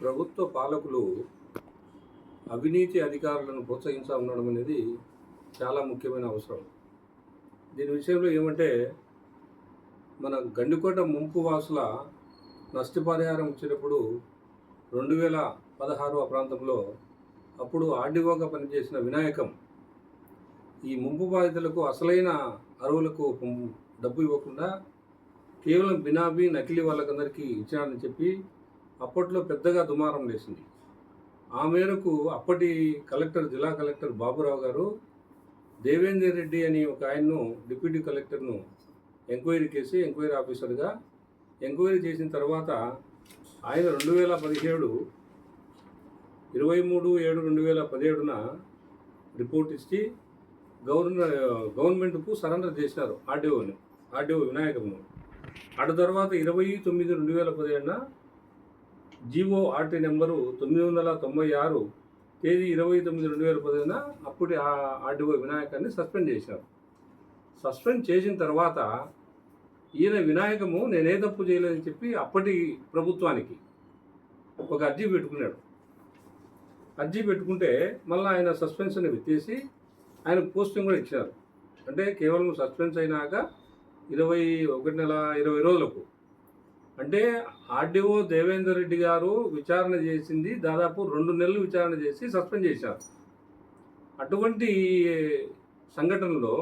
ప్రభుత్వ పాలకులు అవినీతి అధికారులను ప్రోత్సహించా ఉండడం అనేది చాలా ముఖ్యమైన అవసరం. దీని విషయంలో ఏమంటే మన గండికోట ముంపు వాసుల నష్టపరిహారం వచ్చినప్పుడు రెండు వేల పదహారు ఆ ప్రాంతంలో అప్పుడు ఆర్డీఓగా పనిచేసిన వినాయకం ఈ ముంపు బాధితులకు అసలైన అరువులకు డబ్బు ఇవ్వకుండా కేవలం బినాబీ నకిలీ వాళ్ళకందరికీ ఇచ్చాడని చెప్పి అప్పట్లో పెద్దగా దుమారం లేచింది. ఆ మేరకు అప్పటి కలెక్టర్ జిల్లా కలెక్టర్ బాబురావు గారు దేవేందర్ రెడ్డి అని ఒక ఆయన్ను డిప్యూటీ కలెక్టర్ను ఎంక్వైరీ చేసి ఎంక్వైరీ ఆఫీసర్గా ఎంక్వైరీ చేసిన తర్వాత ఆయన రెండు వేల పదిహేడు ఇరవై మూడు ఏడు రెండు వేల పదిహేడున రిపోర్ట్ ఇచ్చి గవర్నర్ గవర్నమెంట్కు సరెండర్ చేసినారు ఆర్డీఓని ఆర్డీఓ వినాయకమును అటు తర్వాత ఇరవై తొమ్మిది రెండు వేల పదిహేడున జీవో ఆర్టీ నెంబరు తొమ్మిది వందల తొంభై ఆరు తేదీ ఇరవై తొమ్మిది రెండు వేల పదిహేనున అప్పటి ఆ ఆర్డీఓ వినాయకాన్ని సస్పెండ్ చేశారు. సస్పెండ్ చేసిన తర్వాత ఈయన వినాయకము నేనే తప్పు చేయలేదని చెప్పి అప్పటి ప్రభుత్వానికి ఒక అర్జీ పెట్టుకున్నాడు. అర్జీ పెట్టుకుంటే మళ్ళీ ఆయన సస్పెన్షన్ ఎత్తేసి ఆయన పోస్టింగ్ కూడా ఇచ్చారు అంటే కేవలం సస్పెన్స్ అయినాక ఇరవై ఒకటి నెల ఇరవై రోజులకు అంటే ఆర్డీఓ దేవేందర్ రెడ్డి గారు విచారణ చేసింది దాదాపు రెండు నెలలు విచారణ చేసి సస్పెండ్ చేశారు. అటువంటి సంఘటనలో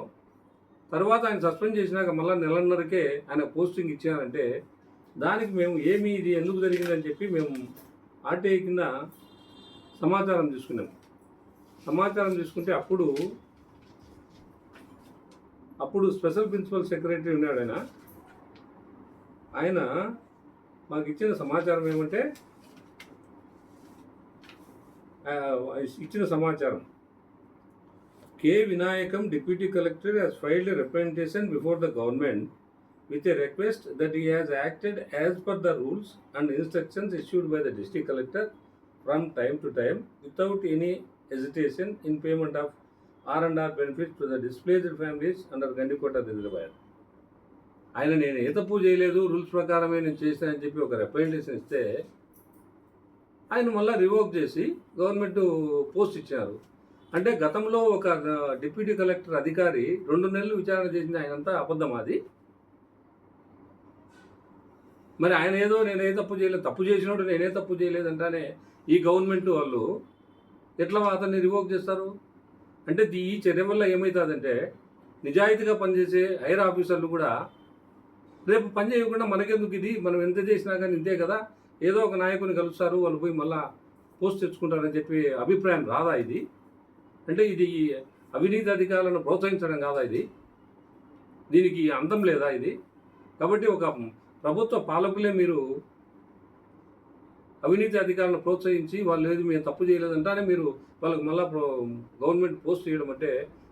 తర్వాత ఆయన సస్పెండ్ చేసినాక మళ్ళీ నెలన్నరకే ఆయన పోస్టింగ్ ఇచ్చారంటే దానికి మేము ఏమి ఇది ఎందుకు జరిగిందని చెప్పి మేము ఆర్టీఐ కింద సమాచారం తీసుకున్నాం. సమాచారం తీసుకుంటే అప్పుడు అప్పుడు స్పెషల్ ప్రిన్సిపల్ సెక్రటరీ ఉన్నాడు ఆయన. ఆయన మాకు ఇచ్చిన సమాచారం ఏమంటే ఇచ్చిన సమాచారం. K Vinayakam deputy collector has filed representation before the government with a request that he has acted as per the rules and instructions issued by the district collector from time to time without any agitation in payment of R and R benefits to the displaced families under Gandikota Delhi ఆయన నేను ఏ తప్పు చేయలేదు rules ప్రకారమే నేను చేశానని చెప్పి ఒక representation ఇస్తే ఆయన మళ్ళీ రివోక్ చేసి గవర్నమెంట్ పోస్ట్ ఇచ్చారు. అంటే గతంలో ఒక డిప్యూటీ కలెక్టర్ అధికారి రెండు నెలలు విచారణ చేసింది ఆయనంతా అబద్ధం అది. మరి ఆయన ఏదో నేనే తప్పు చేయలేదు తప్పు చేసినోడు నేనే తప్పు చేయలేదంటానే ఈ గవర్నమెంట్ వాళ్ళు ఎట్లా అతన్ని రివోక్ చేస్తారు? అంటే దీ- ఈ చర్య వల్ల ఏమవుతుందంటే నిజాయితీగా పనిచేసే హైర్ ఆఫీసర్లు కూడా రేపు పని చేయకుండా మనకెందుకు ఇది? మనం ఎంత చేసినా కానీ ఇంతే కదా. ఏదో ఒక నాయకుని కలుస్తారు వాళ్ళు పోయి మళ్ళా పోస్ట్ తెచ్చుకుంటారని చెప్పి అభిప్రాయం రాదా ఇది? అంటే ఇది అవినీతి అధికారులను ప్రోత్సహించడం కాదా ఇది? దీనికి అందం లేదా ఇది? కాబట్టి ఒక ప్రభుత్వ పాలకులే మీరు అవినీతి అధికారులను ప్రోత్సహించి వాళ్ళు ఏది మేము తప్పు చేయలేదంటానే మీరు వాళ్ళకి మళ్ళీ గవర్నమెంట్ పోస్ట్ చేయడం అంటే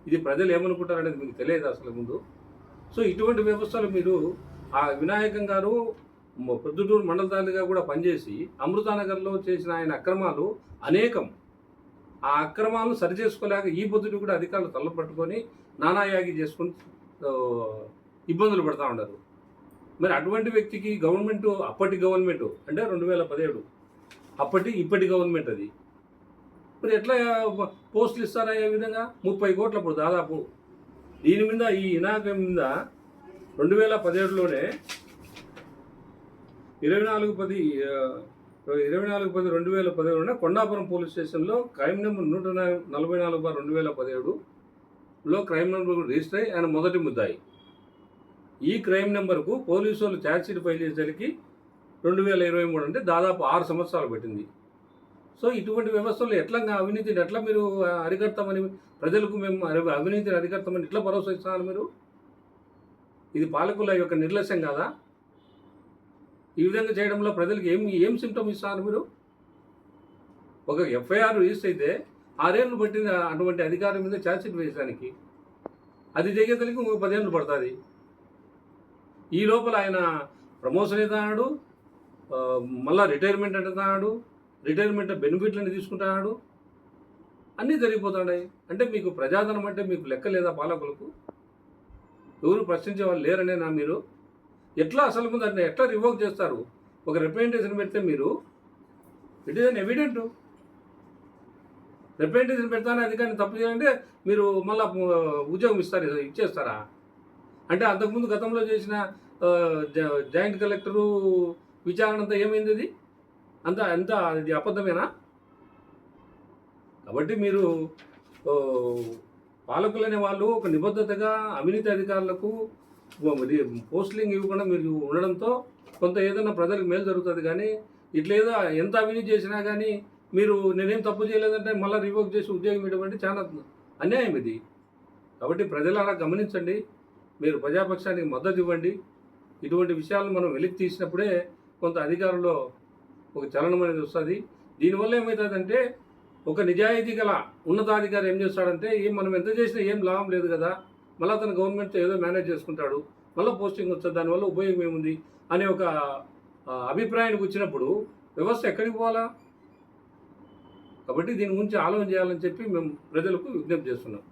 ఇది ప్రజలు ఏమనుకుంటారనేది మీకు తెలియదు అసలు ముందు? సో ఇటువంటి వ్యవస్థలు మీరు ఆ వినాయకం గారు ప్రొద్దుటూరు ప్రొద్దుటూరు మండలదారులుగా కూడా పనిచేసి అమృతానగర్లో చేసిన ఆయన అక్రమాలు అనేకం. ఆ అక్రమాలను సరిచేసుకోలేక ఈ పొద్దుటి కూడా అధికారులు తల్లపట్టుకొని నానాయాగి చేసుకుని ఇబ్బందులు పడతా ఉండరు మరి అటువంటి వ్యక్తికి గవర్నమెంట్ అప్పటి గవర్నమెంట్ అంటే రెండు వేల పదిహేడు అప్పటి ఇప్పటి గవర్నమెంట్ అది. మరి ఎట్లా పోస్టులు ఇస్తారా ఏ విధంగా? ముప్పై కోట్ల అప్పుడు దాదాపు. దీని మీద ఈ ఇనాకం మీద రెండు వేల పదిహేడులోనే ఇరవై నాలుగు పది ఇరవై నాలుగు పది రెండు వేల పదిహేడున కొండాపురం పోలీస్ స్టేషన్లో క్రైమ్ నెంబర్ నూట నలభై నాలుగు బార్ రెండు వేల పదిహేడులో క్రైమ్ నెంబర్ రిజిస్టర్ అయ్యి ఆయన మొదటి ముద్దాయి. ఈ క్రైమ్ నెంబర్కు పోలీసు వాళ్ళు ఛార్జ్షీట్ ఫైల్ చేసేసరికి రెండు వేల ఇరవై మూడు అంటే దాదాపు ఆరు సంవత్సరాలు పెట్టింది. సో ఇటువంటి వ్యవస్థలు ఎట్లా అవినీతిని ఎట్లా మీరు అరికడతామని ప్రజలకు మేము అవినీతిని అరికడతామని ఎట్లా భరోసా ఇస్తున్నారు మీరు? ఇది పాలకుల యొక్క నిర్లక్ష్యం కాదా? ఈ విధంగా చేయడంలో ప్రజలకు ఏం ఏం సిమ్టమ్ ఇస్తున్నారు మీరు? ఒక ఎఫ్ఐఆర్ రిజిస్టర్ అయితే ఆరేళ్ళు పట్టిన అటువంటి అధికారం మీద ఛార్జ్షీట్ వేయడానికి అది చేయగలిగి ఇంకొక పదేళ్ళు పడుతుంది. ఈ లోపల ఆయన ప్రమోషన్ అవుతున్నాడు ఆ, మళ్ళా రిటైర్మెంట్ అంటున్నాడు రిటైర్మెంట్ బెనిఫిట్లని తీసుకుంటున్నాడు అన్నీ జరిగిపోతున్నాయి. అంటే మీకు ప్రజాధనం అంటే మీకు లెక్క లేదా పాలకులకు? ఎవరు ప్రశ్నించే వాళ్ళు లేరనేనా మీరు. ఎట్లా అసలు ముందు ఎట్లా రివోక్ చేస్తారు? ఒక రిప్రజెంటేషన్ పెడితే మీరు it is an evident representation పెడతానే అధికారిని తప్పు చేయాలంటే మీరు మళ్ళా ఉద్యోగం ఇస్తారు ఇచ్చేస్తారా? అంటే అంతకుముందు గతంలో చేసిన జాయింట్ కలెక్టరు విచారణ అంతా ఏమైంది అది? అంత అంత ఇది అబద్ధమేనా? కాబట్టి మీరు పాలకులనే వాళ్ళు ఒక నిబద్ధతగా అవినీతి అధికారులకు మరి పోస్టింగ్ ఇవ్వకుండా మీరు ఉండడంతో కొంత ఏదైనా ప్రజలకు మేలు జరుగుతుంది కానీ ఇట్లా ఏదో ఎంత అవినీతి చేసినా కానీ మీరు నేనేం తప్పు చేయలేదంటే మళ్ళీ రివోక్ చేసి ఉద్యోగం ఇవ్వడం చాలా అన్యాయం ఇది. కాబట్టి ప్రజలారా గమనించండి మీరు ప్రజాపక్షానికి మద్దతు ఇవ్వండి. ఇటువంటి విషయాలను మనం వెలికి తీసినప్పుడే కొంత అధికారంలో ఒక చలనం అనేది వస్తుంది. దీనివల్ల ఏమవుతుందంటే ఒక నిజాయితీ గల ఉన్నతాధికారి ఏం చేస్తాడంటే ఏం మనం ఎంత చేసినా ఏం లాభం లేదు కదా మళ్ళీ అతను గవర్నమెంట్తో ఏదో మేనేజ్ చేసుకుంటాడు మళ్ళీ పోస్టింగ్ వస్తుంది దానివల్ల ఉపయోగం ఏముంది? అనే ఒక అభిప్రాయానికి వచ్చినప్పుడు వ్యవస్థ ఎక్కడికి పోవాలా? కాబట్టి దీని గురించి ఆలోచన చేయాలని చెప్పి మేము ప్రజలకు విజ్ఞప్తి చేస్తున్నాం.